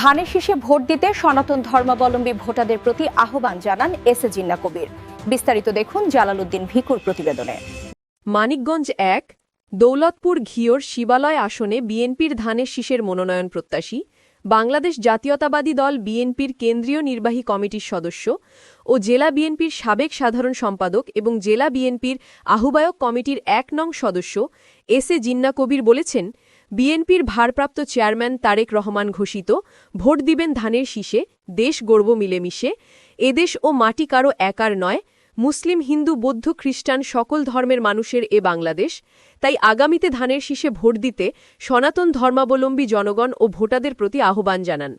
ধানের শীষে ভোট দিতে সনাতন ধর্মাবলম্বী ভোটারদের প্রতি আহ্বান জানান এস এ জিন্না কবির। বিস্তারিত দেখুন জালালউদ্দিন ভিকুর প্রতিবেদনে। মানিকগঞ্জ এক, দৌলতপুর ঘিওর শিবালয় আসনে বিএনপির ধানের শীষের মনোনয়ন প্রত্যাশী, বাংলাদেশ জাতীয়তাবাদী দল বিএনপির কেন্দ্রীয় নির্বাহী কমিটির সদস্য ও জেলা বিএনপির সাবেক সাধারণ সম্পাদক এবং জেলা বিএনপির আহ্বায়ক কমিটির এক নং সদস্য এস এ জিন্না কবির বলেছেন বিএনপির ভারপ্রাপ্ত চেয়ারম্যান তারেক রহমান ঘোষিত, ভোট দিবেন ধানের শীষে, দেশ গর্ব মিলেমিশে, এদেশ ও মাটি কারও একার নয়, মুসলিম, হিন্দু, বৌদ্ধ, খ্রিস্টান সকল ধর্মের মানুষের এ বাংলাদেশ, তাই আগামীতে ধানের শীষে ভোট দিতে সনাতন ধর্মাবলম্বী জনগণ ও ভোটাদের প্রতি আহ্বান জানান।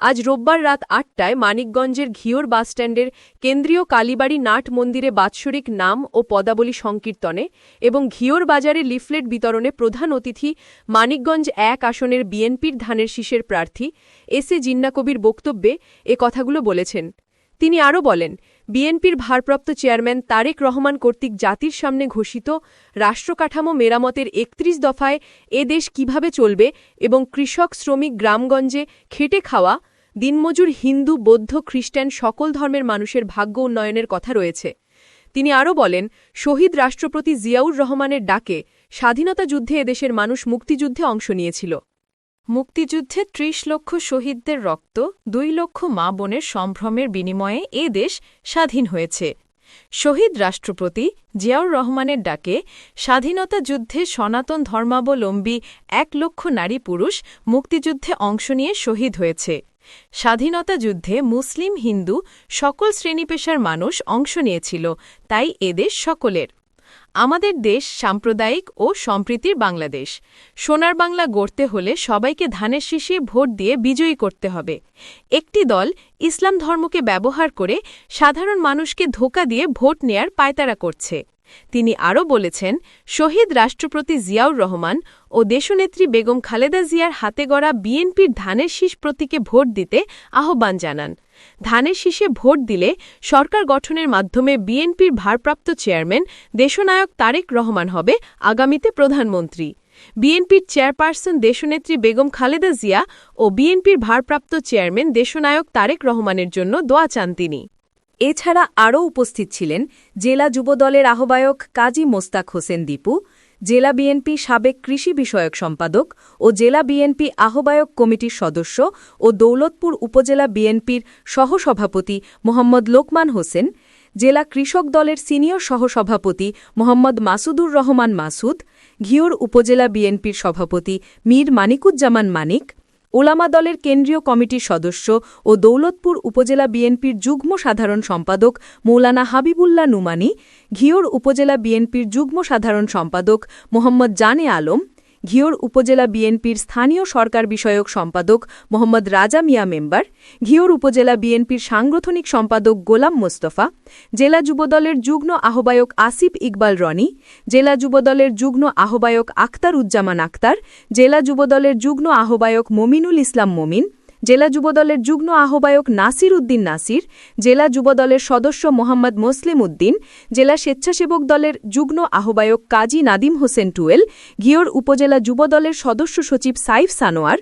আজ রোববার রাত আটটায় মানিকগঞ্জের ঘিওর বাসস্ট্যান্ডের কেন্দ্রীয় কালীবাড়ি নাট মন্দিরে বাৎসরিক নাম ও পদাবলী সংকীর্তনে এবং ঘিওর বাজারে লিফলেট বিতরণে প্রধান অতিথি মানিকগঞ্জ এক আসনের বিএনপির ধানের শীষের প্রার্থী এস এ জিন্না কবির বক্তব্যে এ কথাগুলো বলেছেন। তিনি আরও বলেন, বিএনপির ভারপ্রাপ্ত চেয়ারম্যান তারেক রহমান কর্তৃক জাতির সামনে ঘোষিত রাষ্ট্রকাঠামো মেরামতের একত্রিশ দফায় এ দেশ কীভাবে চলবে এবং কৃষক, শ্রমিক, গ্রামগঞ্জে খেটে খাওয়া দিনমজুর হিন্দু, বৌদ্ধ, খ্রিস্টান সকল ধর্মের মানুষের ভাগ্য উন্নয়নের কথা রয়েছে। তিনি আরও বলেন, শহীদ রাষ্ট্রপতি জিয়াউর রহমানের ডাকে স্বাধীনতা যুদ্ধে এদেশের মানুষ মুক্তিযুদ্ধে অংশ নিয়েছিল। মুক্তিযুদ্ধে ত্রিশ লক্ষ শহীদদের রক্ত, দুই লক্ষ মা বোনের সম্ভ্রমের বিনিময়ে এ দেশ স্বাধীন হয়েছে। শহীদ রাষ্ট্রপতি জিয়াউর রহমানের ডাকে স্বাধীনতা যুদ্ধে সনাতন ধর্মাবলম্বী এক লক্ষ নারী পুরুষ মুক্তিযুদ্ধে অংশ নিয়ে শহীদ হয়েছে। স্বাধীনতা যুদ্ধে মুসলিম হিন্দু সকল শ্রেণীপেশার মানুষ অংশ নিয়েছিল, তাই এদেশ সকলের। আমাদের দেশ সাম্প্রদায়িক ও সম্প্রীতির বাংলাদেশ। সোনার বাংলা গড়তে হলে সবাইকে ধানের শীষে ভোট দিয়ে বিজয়ী করতে হবে। একটি দল ইসলাম ধর্মকে ব্যবহার করে সাধারণ মানুষকে ধোকা দিয়ে ভোট নেয়ার পায়তারা করছে। তিনি আরও বলেছেন, শহীদ রাষ্ট্রপতি জিয়াউর রহমান ও দেশনেত্রী বেগম খালেদা জিয়ার হাতে গড়া বিএনপির ধানের শীষ প্রতীকে ভোট দিতে আহ্বান জানান। ধানের শীষে ভোট দিলে সরকার গঠনের মাধ্যমে বিএনপির ভারপ্রাপ্ত চেয়ারম্যান দেশনায়ক তারেক রহমান হবে আগামীতে প্রধানমন্ত্রী। বিএনপির চেয়ারপারসন দেশনেত্রী বেগম খালেদা জিয়া ও বিএনপির ভারপ্রাপ্ত চেয়ারম্যান দেশনায়ক তারেক রহমানের জন্য দোয়া চান তিনি। এছাড়া আরও উপস্থিত ছিলেন জেলা যুবদলের আহ্বায়ক কাজী মোস্তাক হোসেন দীপু, জেলা বিএনপি সাবেক কৃষি বিষয়ক সম্পাদক ও জেলা বিএনপি আহ্বায়ক কমিটির সদস্য ও দৌলতপুর উপজেলা বিএনপির সহসভাপতি মোহাম্মদ লোকমান হোসেন, জেলা কৃষক দলের সিনিয়র সহসভাপতি মোহাম্মদ মাসুদুর রহমান মাসুদ, ঘিওর উপজেলা বিএনপির সভাপতি মীর মানিকুজ্জামান মানিক ওলামা দলের কেন্দ্রীয় কমিটির সদস্য ও দৌলতপুর উপজেলা বিএনপির যুগ্ম সাধারণ সম্পাদক মৌলানা হাবিবুল্লাহ নুমানি, ঘিওর উপজেলা বিএনপির যুগ্ম সাধারণ সম্পাদক মোহাম্মদ জানে আলম ঘিওর উপজেলা বিএনপির স্থানীয় সরকার বিষয়ক সম্পাদক মোহাম্মদ রাজা মিয়া মেম্বার, ঘিওর উপজেলা বিএনপির সাংগঠনিক সম্পাদক গোলাম মোস্তফা, জেলা যুবদলের যুগ্ম আহ্বায়ক আসিফ ইকবাল রনি, জেলা যুবদলের যুগ্ম আহ্বায়ক আক্তার উজ্জামান আক্তার জেলা যুবদলের যুগ্ম আহ্বায়ক মমিনুল ইসলাম মমিন জেলা যুবদলের যুগ্ম আহ্বায়ক নাসির উদ্দিন নাসির, জেলা যুবদলের সদস্য মোহাম্মদ মুসলিম উদ্দিন, জেলা স্বেচ্ছাসেবক দলের যুগ্ম আহ্বায়ক কাজী নাদিম হোসেন টুয়েল, ঘিওর উপজেলা যুবদলের সদস্য সচিব সাইফ সানোয়ার,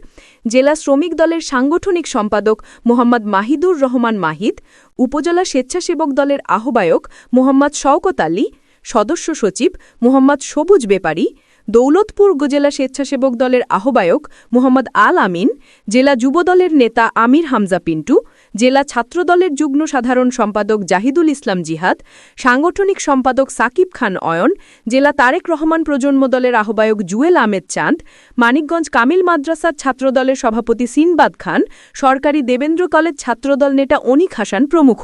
জেলা শ্রমিক দলের সাংগঠনিক সম্পাদক মোহাম্মদ মাহিদুর রহমান মাহিদ, উপজেলা স্বেচ্ছাসেবক দলের আহ্বায়ক মোহাম্মদ শওকত আলী, সদস্য সচিব মোহাম্মদ সবুজ বেপারী দৌলতপুর উপজেলা স্বেচ্ছাসেবক দলের আহ্বায়ক মোহাম্মদ আল আমিন, জেলা যুবদলের নেতা আমির হামজা পিন্টু, জেলা ছাত্রদলের যুগ্ম সাধারণ সম্পাদক জাহিদুল ইসলাম জিহাদ, সাংগঠনিক সম্পাদক সাকিব খান অয়ন, জেলা তারেক রহমান প্রজন্ম দলের আহ্বায়ক জুয়েল আহমেদ চাঁদ, মানিকগঞ্জ কামিল মাদ্রাসার ছাত্রদলের সভাপতি সিনবাদ খান, সরকারি দেবেন্দ্র কলেজ ছাত্রদল নেতা অনিক হাসান প্রমুখ।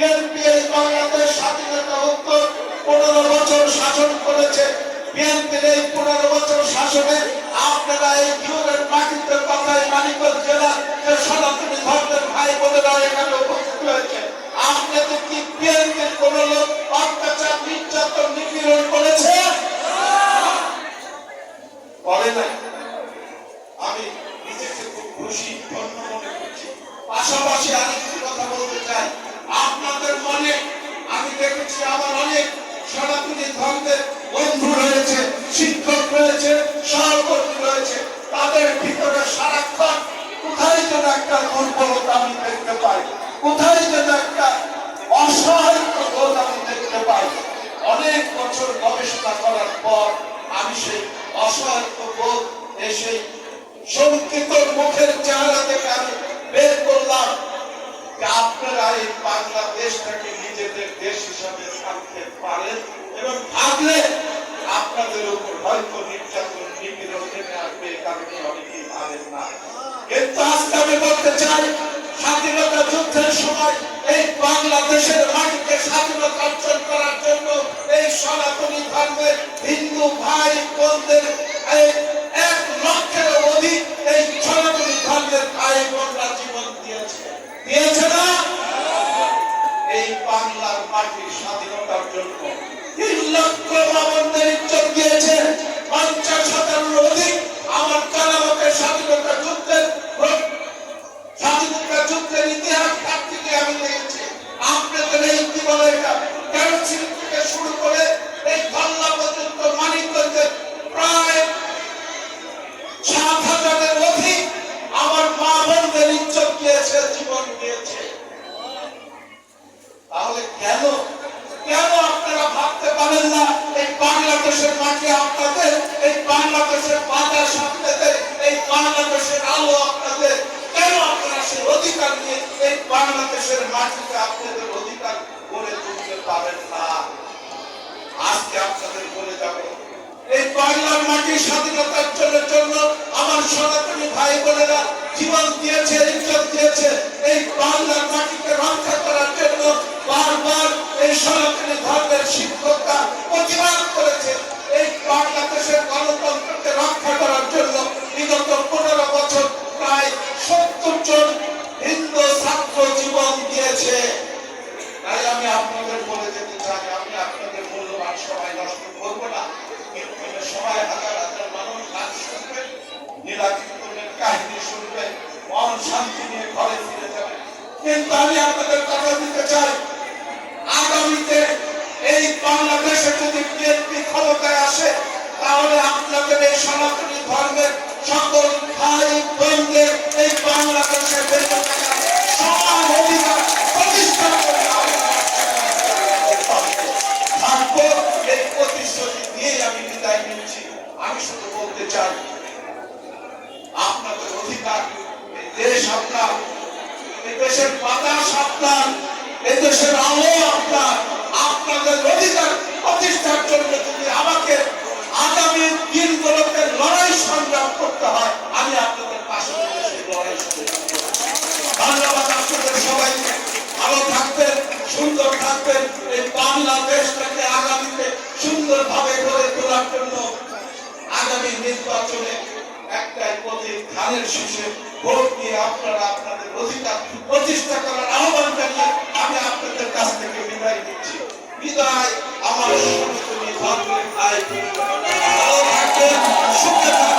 বিএনপি এই বাংলাদেশ স্বাধীনতা উত্তর পনেরো বছর শাসন করেছে। বিএনপির এই পনেরো বছর শাসনে আপনারা এই ঘিউরের মাটিতে কথায় মানিকগঞ্জ নির্যাতন, নিপীড়ন সেই অসহায়ত্ব বোধ এসে শঙ্কিত মুখের চেহারা থেকে আমি বের করলাম আপনারা এই বাংলাদেশটাকে নিজেদের দেশ হিসাবে থাকতে পারেন এবং থাকলে আপনাদের উপর হয়তো নির্যাতন, নিপীড়ন নেমে আসবে কারণে অনেকেই ভাবেন না। কিন্তু আজকে আমি বলতে চাই, স্বাধীনতা যুদ্ধের সময় এই বাংলাদেশের মাটিকে যুদ্ধের ইতিহাস তার থেকে আমি দেখেছি? আপনাদের এই কি বলে এটা? কেরোসিন থেকে শুরু করে এই বাংলা পর্যন্ত মানিকগঞ্জের প্রায় সাত হাজারের এই বাংলাদেশের মাটিতে আপনাদের অধিকার করে তুলতে পারেন না। আজকে আপনাদের বলে যাব, এই বাংলার মাটির স্বাধীনতার জন্য আমার সনাতনী ভাই বোনেরা জীবন দিয়েছে, ইজ্জত দিয়েছে। এই বাংলার মাটিকে রক্ষা করার জন্য আমি আপনাদের কথা দিতে চাই। আগামীতে এই বাংলাদেশে যদি বিএনপি ক্ষমতায় আসে, তাহলে আপনাদের এই সনাতনী ধর্মের সকল ভাই বোনদের এই বাংলাদেশে বেঁচে সমান অধিকার প্রতিষ্ঠা করে থাকব, এই প্রতিশ্রুতি দিয়ে আমি বিদায় নিচ্ছি। আমি শুধু বলতে চাই, আপনাদের অধিকার দেশ আপনার এই দেশের বাতাস আপনার এই দেশের আলো আপনার, আপনাদের অধিকার প্রতিষ্ঠার জন্য যদি আমাকে আগামী দিনগুলোতে লড়াই সংগ্রাম করতে হয়, আমি আপনাদের পাশে লড়াই ধন্যবাদ আপনাদের সবাইকে। ভালো থাকবেন, সুন্দর থাকবেন, এই বাংলাদেশটাকে আগামীতে সুন্দরভাবে গড়ে তোলার জন্য আগামী নির্বাচনে একটাই প্রতীক, ধানের শীষে ভোট দিয়ে আপনারা আপনাদের অধিকার প্রতিষ্ঠা করার আহ্বান জানিয়ে আমি আপনাদের কাছ থেকে বিদায় দিচ্ছি বিদায় আমার সমস্ত নির্ভর ভাই সুখে